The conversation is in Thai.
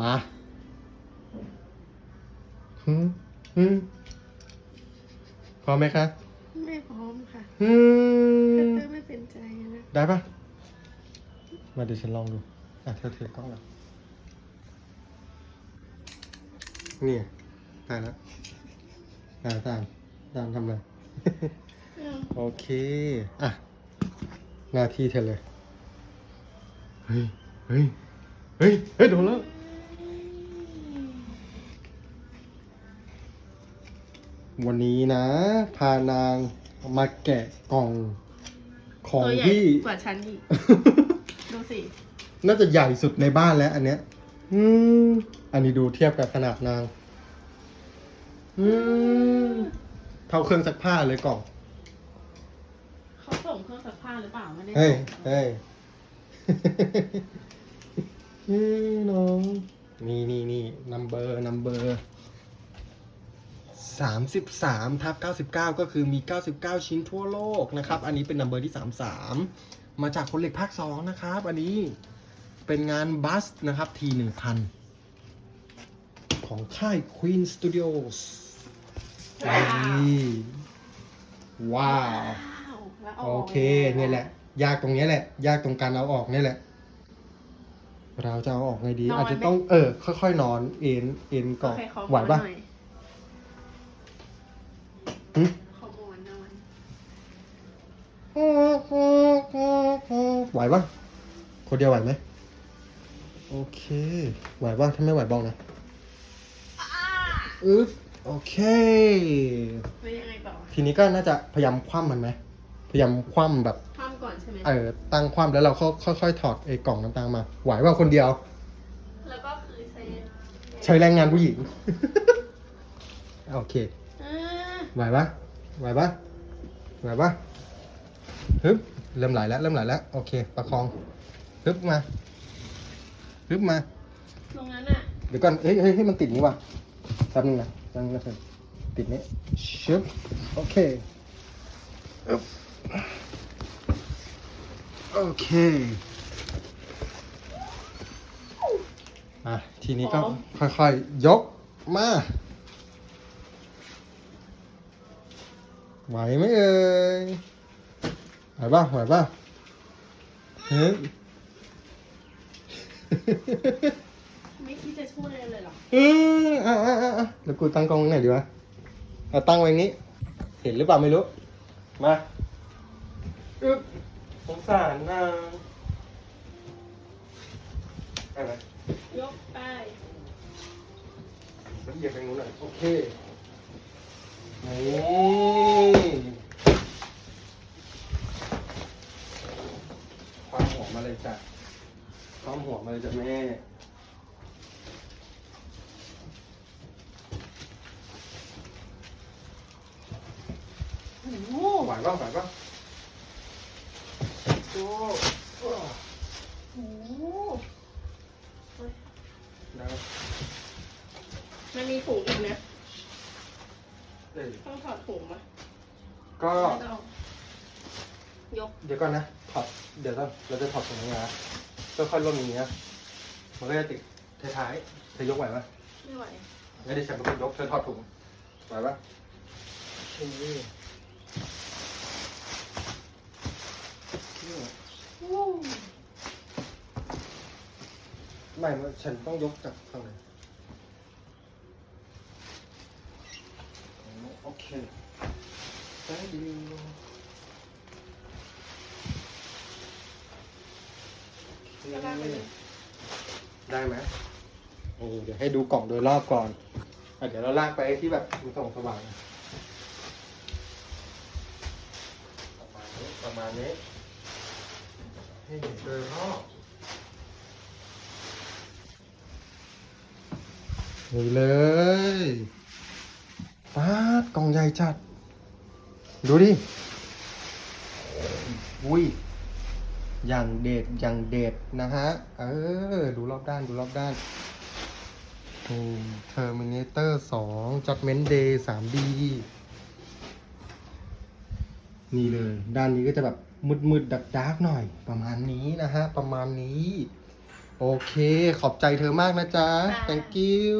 มาฮึฮึพร้อมไหมคะ ไม่พร้อมค่ะฮึเตอร์ไม่เป็นใจนะ ได้ปะมาเดี๋ยวฉันลองดู อะเธอถือกล้องอะนี่ได้แล้วตามตามตามทำอะไรโอเค อะ หน้าที่เธอเลย เฮ้ย เฮ้ย เฮ้ย เฮ้ยโดนแล้ว วันนี้นะ พานางมาแกะกล่องของตัวใหญ่ที่ กว่าฉันอีก ดูสิ น่าจะใหญ่สุดในบ้านแล้ว อันเนี้ย อืม อันนี้ดูเทียบกับขนาดนาง อืม เท่าเครื่องซักผ้าเลยกล่อง เขาส่งเครื่องซักผ้าหรือเปล่าไม่ได้เฮ้ยส่งเฮ้ยนี่น้อง นี่นี่นี่นัมเบอร์นัมเบอร์ สามสิบสามทับเก้าสิบเก้าก็คือมีเก้าสิบเก้าชิ้นทั่วโลกนะครับ อันนี้เป็นนัมเบอร์ที่สามสามมาจากคนเหล็กภาคสองนะครับ อันนี้เป็นงานบัสนะครับทีหนึ่งพันของค่าย Queen Studios นี่ว้าวว้าวแล้วาโอออกเคเนี่ยแหละ ยากตรงเนี้ยแหละ ยากตรงการเอาออกเนี่ยแหละ เราจะเอาออกไงดีอาจจะต้องเออ ค่อยๆนอนเอ็นเอ็นก่อนโอเคขอไหวปะหน่อย ไหวปะคนเดียวไหวไหม โอเค ไหวปะถ้าไม่ไหวบอกนะอึ๊บโอเคเป็นยังไงต่อทีนี้ก็น่าจะพยายามคว่ำมันไหม พยายามคว่ำแบบ คว่ำก่อนใช่ไหมเออ ตั้งคว่ำแล้วเราค่อยๆถอดไอ้กล่องน้ำตาลมา ไหวว่าคนเดียว แล้วก็คือใช้ ใช้แรงงานผู้หญิง โอเคอ่า ไหวปะไหวปะไหวปะฮึบเริ่มไหลแล้วเริ่มไหลแล้วโอเค ประคองฮึบมาฮึบมา ตรงนั้นอะเดี๋ยวก่อนเฮ้ยเฮ้ยเฮ้ยมันติดนี้ว่ะแป๊บนึงนะแป๊บนึงนะเพื่อนติดนี้ชึบโอเคอึ๊บโอเคอะทีนี้ก็ค่อยๆยกมา ไหวไหมเอ่ยไหวป่ะไหวป่ะเฮ้ยไม่คิดจะช่วยเลยเหรอเอออะอะอะอะเดี๋ยวกูตั้งกล้องไว้ไหนดีวะเอาตั้งไว้นี้ เห็นหรือเปล่าไม่รู้ มาอึ๊บสงสารนางอะไรยกไปแล้วเหยียบไปนู้นหน่อยโอเค นี่ความหัวมาเลยจ้ะความหัวมาเลยจ้ะแม่โอ้หไหวป่ะไหวป่ะโอ้โอ้โหมันมีถุงอีกนะ เอ้ยต้องถอดถุงมาก็ ไม่ต้องยกเดี๋ยวก่อนนะถอดเดี๋ยวก่อนเราจะถอดตรงนี้นะค่อยๆล่นอย่างนี้นะมันก็จะติดท้ายๆเธอยกไหวปะไม่ไหวงั้นเดี๋ยวฉันเป็นคนยกเธอถอดถุงไหวปะนี่โอ้ไม่ไม่ฉันต้องยกจากข้างใน โอเค thank you ก็ลากไปเลยได้ไหมโอ้เดี๋ยวให้ดูกล่องโดยรอบก่อนอะเดี๋ยวเราลากไปที่แบบมันส่องสว่างประมาณนี้ประมาณนี้ ให้เห็นโดยรอบนี่เลย ป๊าดกล่องใหญ่จัด ดูดิอุ้ยอย่างเด็ดอย่างเด็ดนะฮะ เออ ดูรอบด้านดูรอบด้านเทอร์มินเตอร์สองจัดเมนเดย์สามดีนี่เลย ด้านนี้ก็จะแบบมืดๆดักดาร์กๆหน่อย ประมาณนี้นะฮะ ประมาณนี้ โอโอเค ขอบใจเธอมากนะจ๊ะค่ะ thank you